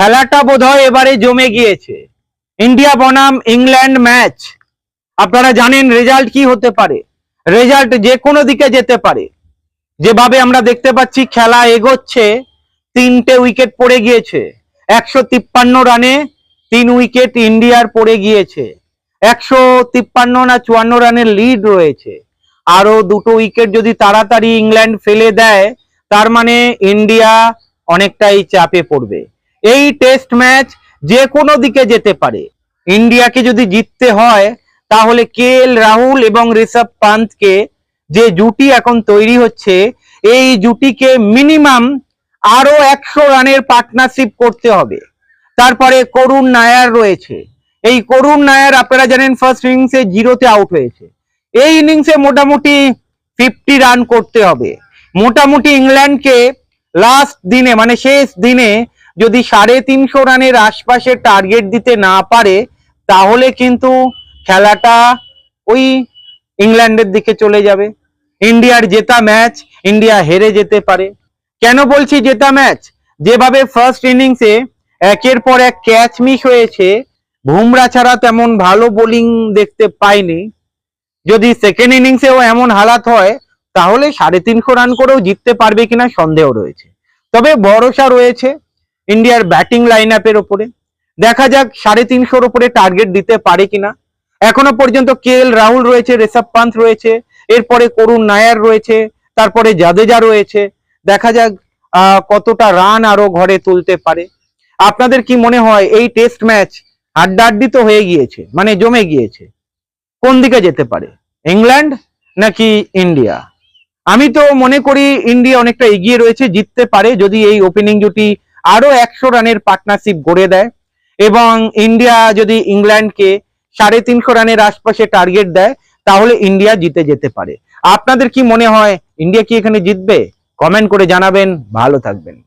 খেলাটা বোধহয় এবারে জমে গিয়েছে। ইন্ডিয়া বনাম ইংল্যান্ড ম্যাচ। আপনারা জানেন রেজাল্ট কি হতে পারে। রেজাল্ট যে কোনো দিকে যেতে পারে। যেভাবে আমরা দেখতে পাচ্ছি, খেলা এগোচ্ছে, তিনটে উইকেট পড়ে গিয়েছে। একশো তিপ্পান্ন রানে তিন উইকেট ইন্ডিয়ার পড়ে গিয়েছে। একশো তিপ্পান্ন না চুয়ান্ন রানের লিড রয়েছে। আরও দুটো উইকেট যদি তাড়াতাড়ি ইংল্যান্ড ফেলে দেয়, তার মানে ইন্ডিয়া অনেকটাই চাপে পড়বে। এই টেস্ট ম্যাচ যে কোনো দিকে যেতে পারে। ইন্ডিয়াকে যদি জিততে হয়, তাহলে কে রাহুল এবং ঋষভ পান্তকে যে জুটি এখন তৈরি হচ্ছে, এই জুটিকে মিনিমাম আরও একশো রানের পার্টনারশিপ করতে হবে। তারপরে করুণ নায়ার রয়েছে। এই করুণ নায়ার, আপনারা জানেন ফার্স্ট ইনিংসে জিরোতে আউট হয়েছে। এই ইনিংসে মোটামুটি ফিফটি রান করতে হবে। মোটামুটি ইংল্যান্ডকে লাস্ট দিনে মানে শেষ দিনে যদি সাড়ে তিনশো রানের আশপাশে টার্গেট দিতে না পারে, তাহলে কিন্তু খেলাটা ওই ইংল্যান্ডের দিকে চলে যাবে। ইন্ডিয়ার জেতা ম্যাচ ইন্ডিয়া হেরে যেতে পারে। কেন বলছি জেতা ম্যাচ যেভাবে ফার্স্ট ইনিংসে একের পর এক ক্যাচ মিস হয়েছে, বুমরা ছাড়া তেমন ভালো বোলিং দেখতে পাইনি। যদি সেকেন্ড ইনিংসেও এমন হালাত হয়, তাহলে সাড়ে তিনশো রান করেও জিততে পারবে কিনা সন্দেহ রয়েছে। তবে ভরসা রয়েছে। ইন্ডিয়ার ব্যাটিং লাইন আপের ওপরে দেখা যাক সাড়ে তিনশোর ওপরে টার্গেট দিতে পারে কিনা। এখনও পর্যন্ত কে রাহুল রয়েছে ঋষভ পান্ত রয়েছে, এরপরে করুণ নায়ার রয়েছে, তারপরে জাদেজা রয়েছে। দেখা যাক কতটা রান আরও ঘরে তুলতে পারে। আপনাদের কি মনে হয়, এই টেস্ট ম্যাচ হাড্ডাহাড্ডি তো হয়ে গিয়েছে? মানে জমে গিয়েছে। কোন দিকে যেতে পারে? ইংল্যান্ড নাকি ইন্ডিয়া আমি তো মনে করি ইন্ডিয়া অনেকটা এগিয়ে রয়েছে, জিততে পারে। যদি এই ওপেনিং জুটি আরও একশো রানের পার্টনারশিপ গড়ে দেয় এবং ইন্ডিয়া যদি ইংল্যান্ডকে সাড়ে তিনশো রানের আশপাশে টার্গেট দেয়, তাহলে ইন্ডিয়া জিতে যেতে পারে। আপনাদের কি মনে হয়, ইন্ডিয়া কি এখানে জিতবে? কমেন্ট করে জানাবেন। ভালো থাকবেন।